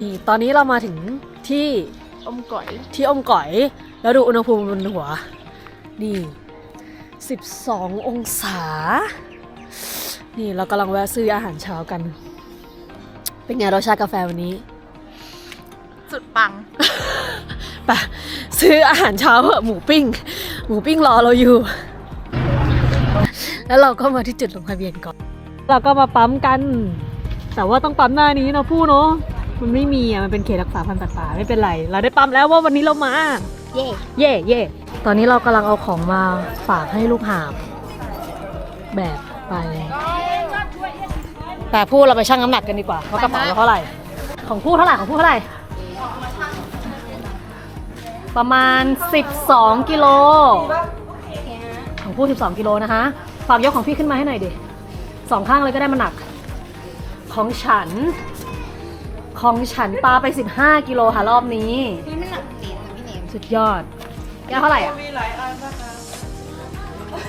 นี่ตอนนี้เรามาถึงที่อมก๋อย ที่อมก๋อย แล้วดูอุณหภูมิบนหัว นี่ 12 องศา นี่เรากำลังแวะซื้ออาหารเช้ากัน เป็นไงรสชาติกาแฟวันนี้ สุดปัง ไปซื้ออาหารเช้าเถอะหมูปิ้ง หมูปิ้งรอเราอยู่ แล้วเราก็มาที่จุดลงทะเบียนก่อน เราก็มาปั๊มกัน แต่ว่าต้องปั๊มหน้านี้นะผู้เนาะ มันไม่มีอะ มันเป็นเขตรักษาพันธุ์สัตว์ป่าไม่เป็นไร เราได้ปั๊มแล้วว่าวันนี้เรามา เย่เย่เย่ตอนนี้เรากำลังเอาของมาฝากให้ลูกหาบแบบไป แต่ผู้เราไปชั่งน้ำหนักกันดีกว่าว่ากระเป๋าเราเท่าไหร่ ของผู้เท่าไหร่ของผู้เท่าไหร่ ประมาณ 12 กิโล ของผู้ 12 กิโลนะคะ ฝากยกของพี่ขึ้นมาให้หน่อยดิสองข้างเลยก็ได้มันหนัก ของฉัน ของฉันปลาไป 15 กิโลค่ะรอบนี้ นี่มันหนักจริงค่ะพี่เนมสุดยอด แก้วเท่าไหร่อะ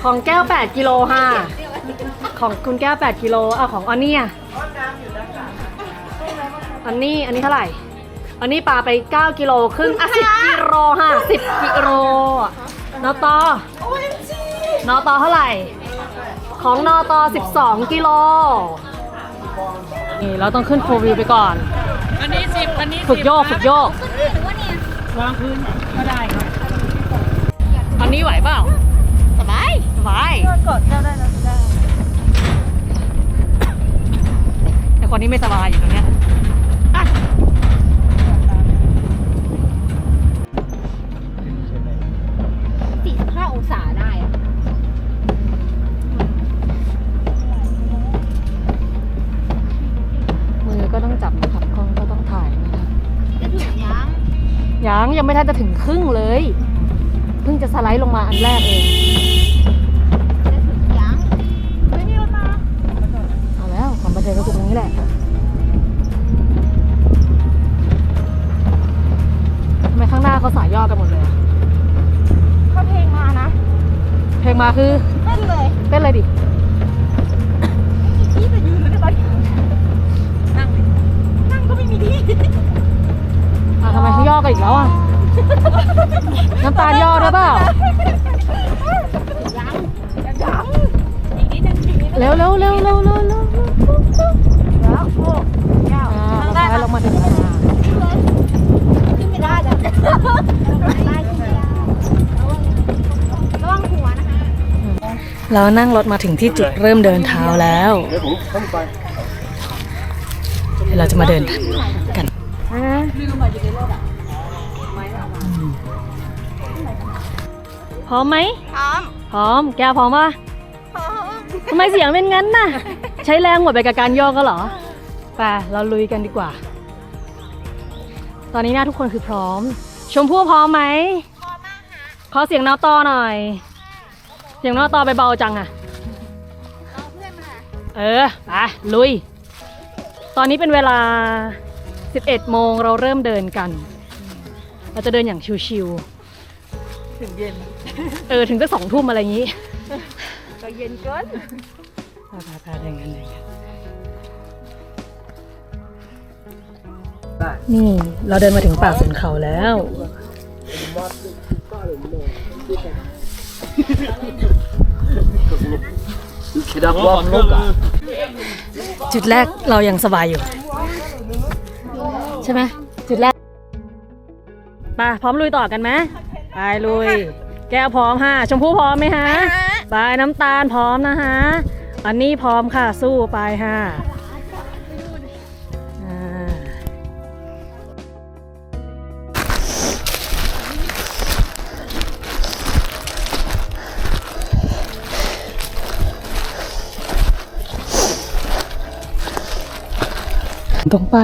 ของแก้ว 8 กิโลค่ะ ของคุณแก้ว 8 กิโลอะของออนนี่อะอันนี้อันนี้เท่าไหร่ อันนี้ปลาไป 9 กิโลครึ่งอะ10กิโลค่ะ10กิโลนอตอนอตอเท่าไหร่ ของนอตอ12 กิโลนี่เราต้องขึ้นโฟวิวไปก่อน อันนี้สิบอันนี้ฝึกโยกฝึกโยกวางพื้นก็ได้ครับอันนี้ไหวเปล่าสบายไหวกดได้แล้วได้แต่คนนี้ไม่สบายอยู่ตรงเนี้ยอะสี่สิบห้าองศาได้อะมือก็ต้องจับ ยังยังไม่ทันจะถึงครึ่งเลย เพิ่งจะสไลด์ลงมาอันแรกเองจะถึงยังเฮ้ยนี่รถมาเอาแล้วความบันเทิงก็คือตรงนี้แหละทำไมข้างหน้าเขาสายย่อกันหมดเลยอะเขาเพลงมานะเพลงมาคือเต้นเลยเต้นเลยดิที่จะยืนเลยได้ไหมนั่งนั่งก็ไม่มีที่ อะทำไมเขาย่อกันอีกแล้วอะ น้ำตาลย่อด้วยเปล่ายังยังอีกนิดนึงอีกนิดนึงเร็วเร็วเร็วเร็วเร็วเร็วแล้วโอ้ยาวอ่านั่งเราได้ไปลงมาถึงแล้วค่ะขึ้นไม่ได้จ้ะได้ขึ้นไม่ได้ระวังหัวนะคะ เรานั่งรถมาถึงที่จุดเริ่มเดินเท้าแล้ว เดี๋ยวผมผมไปเดี๋ยวเราจะมาเดินกัน พร้อมไหม พร้อม พร้อม แกพร้อมปะพร้อมทำไมเสียงเป็นงั้นน่ะ ใช้แรงหมดไปกับการย่อก็เหรอไปเราลุยกันดีกว่า ตอนนี้หน้าทุกคนคือพร้อม ชมพู่พร้อมไหมพร้อมมากฮะขอเสียงนอตอหน่อย เสียงนอตอไปเบาจังอะเอาเพื่อนมา เออ ไป ลุย ตอนนี้เป็นเวลา 11 โมงเราเริ่มเดินกัน เราจะเดินอย่างชิวถึงเย็น ๆ เออ ถึงจะสองทุ่มอะไรอย่างนี้ก็เย็นเกินพาพาพาเดินกันเดินกันนี่เราเดินมาถึงป่าสุนเขาแล้วคิดว่าความโลกอะจุดแรกเรายังสบายอยู่ ใช่ไหมจุดแรกไปพร้อมลุยต่อกันไหมไปลุย แก้วพร้อมค่ะชมพู่พร้อมไหมฮะไปน้ำตาลพร้อมนะฮะอันนี้พร้อมค่ะสู้ไปค่ะอ่าตรงไป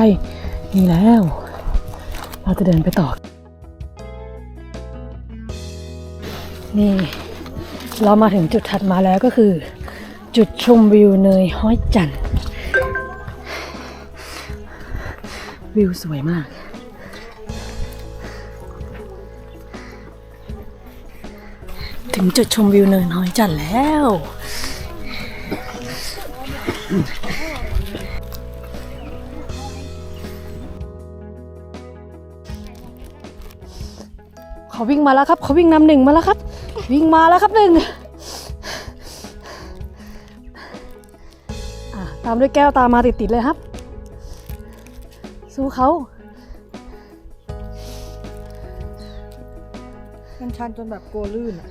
นี่แล้ว เราจะเดินไปต่อ นี่ เรามาถึงจุดถัดมาแล้วก็คือ จุดชมวิวเนยห้อยจันทร์วิวสวยมากถึงจุดชมวิวเนินห้อยจันทร์แล้ว เขาวิ่งมาแล้วครับ เขาวิ่งนำหนึ่งมาแล้วครับ วิ่งมาแล้วครับหนึ่งอะตามด้วยแก้วตามมาติดๆเลยครับ สู้เขามันชันจนแบบกลัวลื่นอะ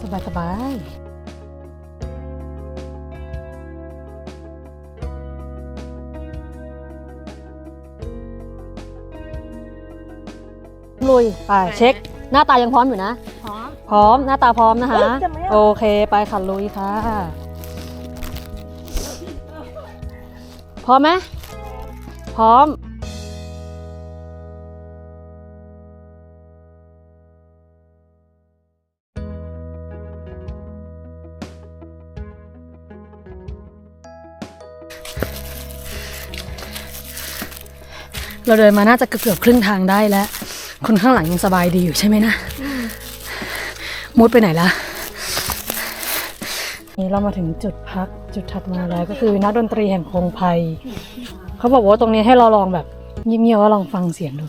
สบายสบาย ลุยไปเช็ค หน้าตายังพร้อมอยู่นะ พร้อม พร้อมหน้าตาพร้อมนะคะเฮ้ยจะไม่เอาโอเคไปค่ะลุยค่ะ พร้อมไหมพร้อมเราเดินมาน่าจะเกือบๆครึ่งทางได้แล้ว คนข้างหลังยังสบายดีอยู่ใช่ไหมนะมุดไปไหนละนี่เรามาถึงจุดพักจุดถัดมาแล้วก็คือนักดนตรีแห่งพงไพยเขาบอกว่าตรงนี้ให้เราลองแบบเงียบๆว่าลองฟังเสียงดู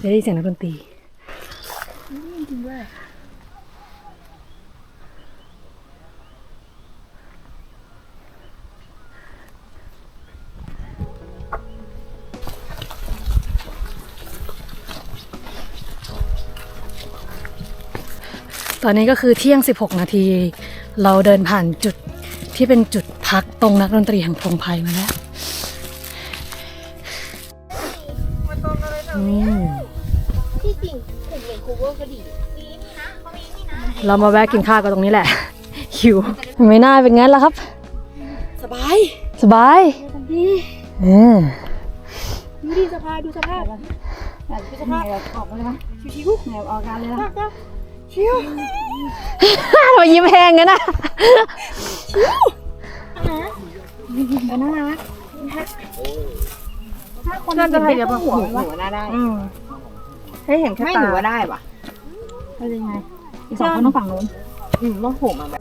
จะได้เสียงนักดนตรี ตอนนี้ก็คือเที่ยง 16 นาที เราเดินผ่านจุดที่เป็นจุดพักตรงนักดนตรีแห่งพงไพยมาแล้วอืมที่จริงผมเรียนคูเวอร์ก็ดีมีนี่นะเขามีนี่นะเรามาแวะกินข้าวกันตรงนี้แหละ หิว ไม่น่าเป็นงั้นแล้วครับ สบาย สบายดีเออดูดิสภาพดูสภาพดูสภาพออกมาเลยนะชิวๆแนวออกการเลยนะ ชิวทำไมยิ้มแห้งงั้นนะออน่ารักถ้าคนเห็นแค่หัวหัวน่าได้ให้เห็นแค่ตาไม่หนูว่าได้ปะเป็นยังไงอีกสองคนต้องฝั่งนู้นอืมต้องโผล่มาแบบ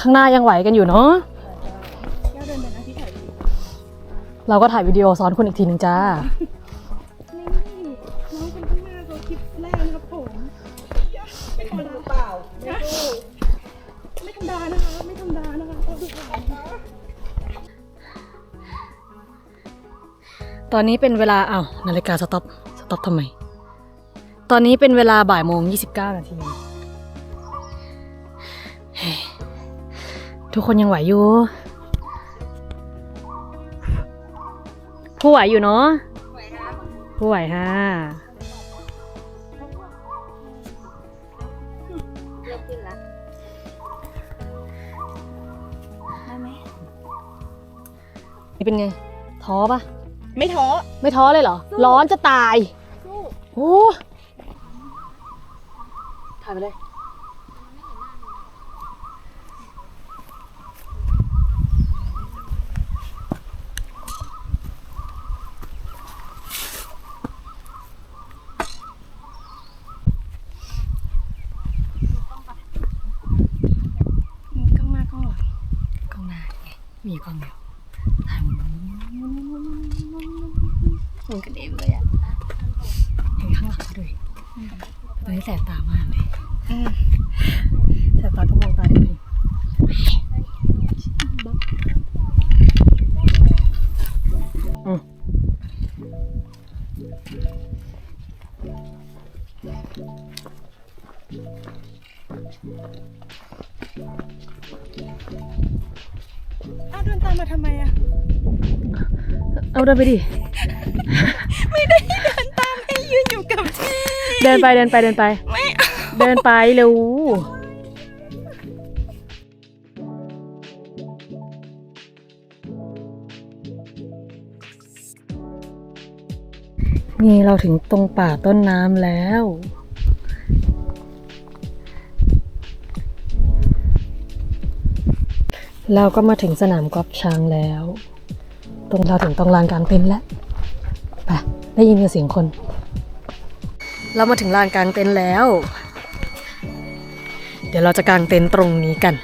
ข้างหน้ายังไหวกันอยู่เนาะเราก็ถ่ายวิดีโอซ้อนคุณอีกทีหนึ่งจ้าน้องคนข้างหน้าเขาคลิปแรก ครับผมไม่ธรรมดาเปล่าไม่ธรรมดานะคะ ไม่ธรรมดานะคะเอาดูก่อนตอนนี้เป็นเวลาอ้าวนาฬิกาสต็อปสต็อปทำไม ตอนนี้เป็นเวลาบ่ายโมง29นาทีเฮ้ยทุกคนยังไหวอยู่ ผู้ไหวอยู่เนาะผู้ไหวฮะ นี่เป็นไง ท้อปะไม่ท้อ ไม่ท้อเลยเหรอร้อนจะตายสู้ โอ้ถ่ายไปเลย กล้องหน้ากล้องหลัง กล้องหน้าไง มีกล้องเดียวถ่าย มันกระเด็นเลยอะเห็นข้างหลังเขาด้วยตอนนี้แสบตามากเลยแสบตาก็มองตาได้เลยอืมอ้าวเดินตามมาทำไมอะเอาเดินไปดิ ไม่ได้เดินตามให้ยืนอยู่กับที่ เดินไปเดินไปเดินไป ไม่เอาเดินไปเร็ว นี่เราถึงตรงป่าต้นน้ำแล้ว เราก็มาถึงสนามกอล์ฟช้างแล้ว ตรงเราถึงตรงลานกลางเต็นท์แล้ว ได้ยินเสียงคน เรามาถึงลานกลางเต็นท์แล้ว เดี๋ยวเราจะกางเต็นท์ตรงนี้กัน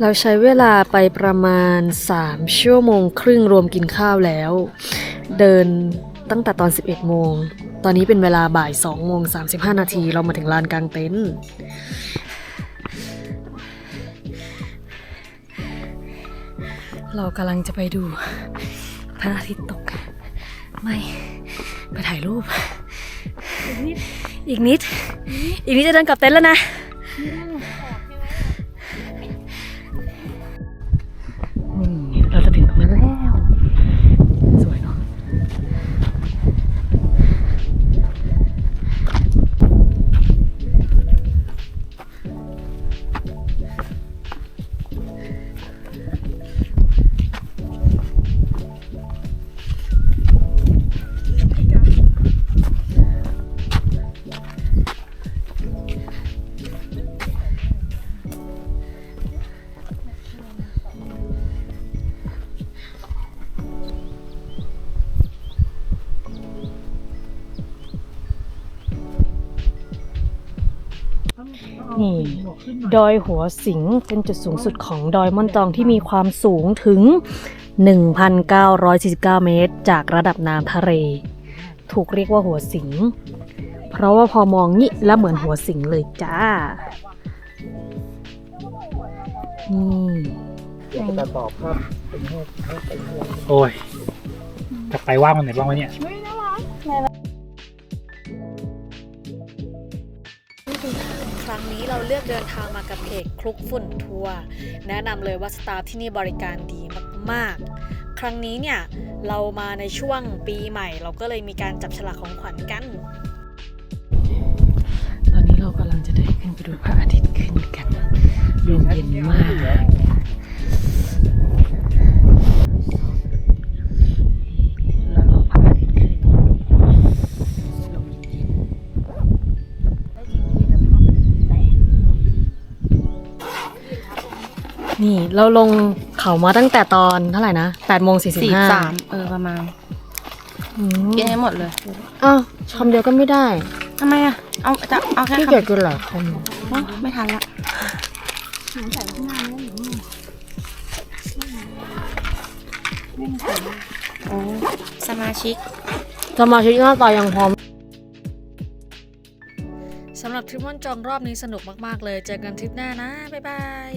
เราใช้เวลาไปประมาณ 3 ชั่วโมงครึ่งรวมกินข้าวแล้ว เดินตั้งแต่ตอน 11 โมง ตอนนี้เป็นเวลาบ่าย2โมง35 นาที เรามาถึงลานกลางเต็นท์เรากำลังจะไปดู พระอาทิตย์ตก ไม่ไปถ่ายรูป อีกนิด อีกนิดจะเดินกลับเต็นท์แล้วนะ ดอยหัวสิงเป็นจุดสูงสุดของดอยม่อนจองที่มีความสูงถึง 1,949 เมตร จากระดับน้ำทะเล ถูกเรียกว่าหัวสิง เพราะว่าพอมองนี่แล้วเหมือนหัวสิงเลยจ้า นี่จะตอบครับเป็นแค่แค่เป็นแค่โอ้ยจะไปว่างวันไหนบ้างวะเนี่ยค รั้งนี้เราเลือกเดินทางมากับเพจคลุกฝุ่นทัวร์แนะนำเลยว่าสตาฟที่นี่บริการดีมากๆ ครั้งนี้เนี่ยเรามาในช่วงปีใหม่ เราก็เลยมีการจับฉลากของขวัญกัน ตอนนี้เรากำลังจะเดินขึ้นไปดูพระอาทิตย์ขึ้นกันลมเย็นมาก เราลงเขามาตั้งแต่ตอนเท่าไหร่นะ8โมง45สี่สามเออประมาณอืมกินให้หมดเลยอ้าวคำเดียวก็ไม่ได้ทำไมอะเอาจะเอาแค่พี่คำเกียจกินหลายคโอ้ไม่ทันละโอ้สมาชิกำสมาชิกหน้าตายังพร้อม สำหรับทริปม่อนจองรอบนี้สนุกมาก ๆ เลย เจอกันทริปหน้านะ บ๊ายบาย